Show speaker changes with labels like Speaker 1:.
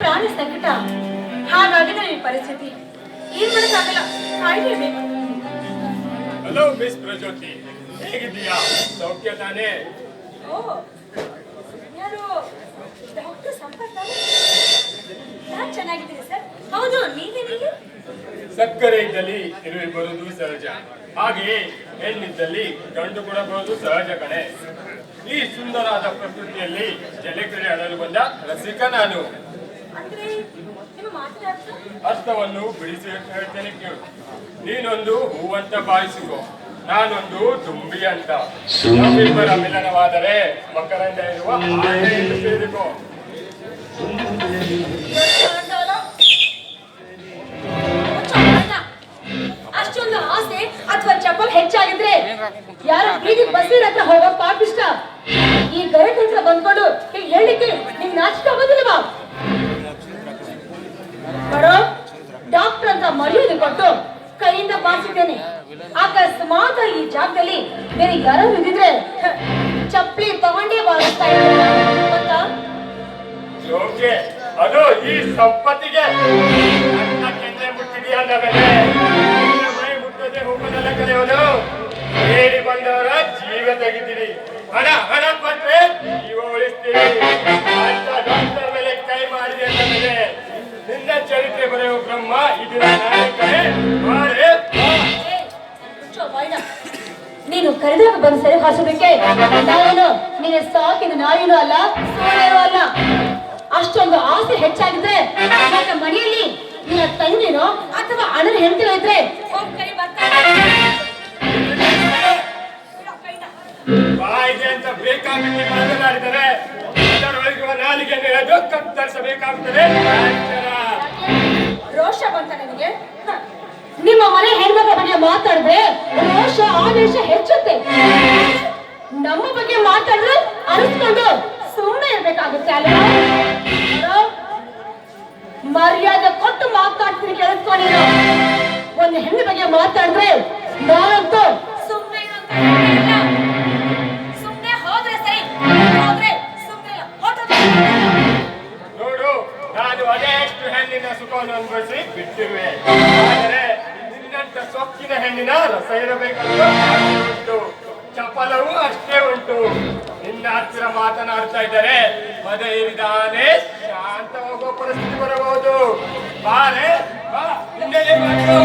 Speaker 1: ಪ್ರಾಣ ಸಂಕಟ. ಹಾಗಾಗಿದೆ ಈ ಪರಿಸ್ಥಿತಿ. ಏನ್ ಮಾಡಕ್ಕಾಗಲ್ಲ ಕಾಯ್ಲೇಬೇಕು
Speaker 2: ಹಲೋ ಮಿಸ್ ಪ್ರಜ್ಯೋತಿ ಹೇಗಿದ್ದೀಯಾ? ಸೌಖ್ಯ ತಾನೇ?
Speaker 1: ಓ ಯಾರು? ಡಾಕ್ಟರ್ ಸಂಪತ್ ನಾನ್ ಚೆನ್ನಾಗಿದ್ದೀನಿ ಸರ್. ಹೌದು ನೀವೇನಿಗೆ
Speaker 2: ಸಕ್ಕರೆ ಇದ್ದಲ್ಲಿ ಇರುವೆ ಬರುವುದು ಸಹಜ. ಹಾಗೆಯೇ ಹೆಣ್ಣಿದ್ದಲ್ಲಿ ಗಂಡು ಕೂಡ ಬರುವುದು ಸಹಜ ಕಣೆ. ಈ ಸುಂದರವಾದ ಪ್ರಕೃತಿಯಲ್ಲಿ ಜಲಕ್ರೀಡೆ ಆಡಲು ಬಂದ ರಸಿಕ ನಾನು. ಅರ್ಥವನ್ನು ಬಿಡಿಸಿ ಹೇಳ್ತೇನೆ ಕೇಳು. ನೀನೊಂದು ಹೂವಂತ ಭಾವಿಸಿಕೊ ನಾನೊಂದು ತುಂಬಿ ಅಂತ. ನಮ್ಮಿಬ್ಬರ ಮಿಲನವಾದರೆ ಮಕರಂದ ಇರುವ ಆನೆ ಎಂದು ಸೇರಿಕೋ
Speaker 1: ಅಷ್ಟೊಂದು ಆಸೆ ಅಥವಾ ಚಪ್ಪಲ್ ಹೆಚ್ಚಾಗಿದ್ರೆ ಯಾರು ಬೀದಿ ಬಸ್ಸಿನ ಹತ್ರ ಹೋಗೋ ಪಾಪಿಷ್ಟ? ಈ ಗರಟ್ ಹತ್ರ ಬಂದ್ಕೊಂಡು ಹೇಳಿಕೆ ಹೇಳಿಕ್ಕೆ ನಾಚಿಕ ನಾಚಿಕೆ ಆಗೋದಿಲ್ವಾ ಬರೋ ಡಾಕ್ಟರ್ ಅಂತ ಮರ್ಯಾದೆ ಕೊಟ್ಟು ಬಾಚಿದ್ದೇನೆ ಅಕಸ್ಮಾತ್ ಈ ಜಾಗದಲ್ಲಿ ಬೇರೆ ಯಾರೋ ಬಿದ್ದಿದ್ರೆ ಚಪ್ಪಲಿ ತಗೊಂಡೇ ಬಾರಿಸ್ತಾ
Speaker 2: ಇದ್ದಾರೆ. ಅದು ಈ ಸಂಪತ್ತಿಗೆ ಹೇಳಿ ಬಂದವರ ಜೀವ ತೆಗಿತೀರಿ. ಹಣ ಹಣ ಕೊಟ್ರೆ ಜೀವ ಉಳಿಸ್ತೀರಿ. ಮೇಲೆ ಕೈ ಮಾಡಿದೆ ಅಂತ ನಿನ್ನ ಚರಿತ್ರೆ ಬರೆಯುವ ಬ್ರಹ್ಮ ಇದರ
Speaker 1: ಕರೆದಾಗ ಬಂದು ಸರಿ ಹಾಸೋದಕ್ಕೆ? ನಾನು ನಿನ್ನ ಸಾಕಿದ ನಾಯಿನೂ ಅಲ್ಲ ಸೋಳೆನೂ ಅಲ್ಲ. ಅಷ್ಟೊಂದು ಆಸೆ ಹೆಚ್ಚಾಗಿದ್ರೆ ನನ್ನ ಮನೆಯಲ್ಲಿ ನಿನ್ನ ತಂಗಿನೋ ಅಥವಾ ಅಣ್ಣನ ಹೆಂಡತಿನೋ ಇದ್ರೆ
Speaker 2: ಬಾಯಿಗೆ ಅಂತ ಬೇಕಾಬಿಟ್ಟಿ ಮಾತನಾಡಿದರೆ ನಾಲಿಗೆ ಕತ್ತರಿಸಬೇಕಾಗುತ್ತದೆ?
Speaker 1: ಹೆಣ್ಮಕ್ಳ ಬಗ್ಗೆ ಮಾತಾಡಿದ್ರೆ ರೋಷ ಆವೇಶ ಹೆಚ್ಚುತ್ತೆ. ನಮ್ಮ ಬಗ್ಗೆ ಮಾತಾಡಿದ್ರೆ ಅನಿಸ್ಕೊಂಡು ಸುಮ್ಮನೆ ಇರ್ಬೇಕಾಗುತ್ತೆ ಅಲ್ವಾ? ಮರ್ಯಾದೆ ಕೊಟ್ಟು ಮಾತಾಡ್ತೀನಿ ಕೇಳಿಸ್ಕೊ ನೀನು. ಒಂದು ಹೆಣ್ಣು ಬಗ್ಗೆ ಮಾತಾಡಿದ್ರೆ ನಾನಂತೂ ಸುಮ್ಮನೆ ಸುಮ್ಮನೆ ಹೋದ್ರೆ ಸರಿ ಹೋದ್ರೆ
Speaker 2: ನೋಡು, ನಾನು ಅದೆಷ್ಟು ಹೆಣ್ಣಿನ ಸುಖವನ್ನು ಅನುಭವಿಸಿ ಬಿಟ್ಟಿರುವೆ. ಆದರೆ ರಸ ಇರಬೇಕು ಚಪಲವೂ ಅಷ್ಟೇ ಉಂಟು. ನಿನ್ನ ಹತ್ತಿರ ಮಾತನಾಡ್ತಾ ಇದ್ದಾರೆ ಏರಿದಾನೆ, ಶಾಂತ ಹೋಗೋ ಪರಿಸ್ಥಿತಿ ಬರಬಹುದು. ಬಾರೆ, ಬಾ ಮಾಡು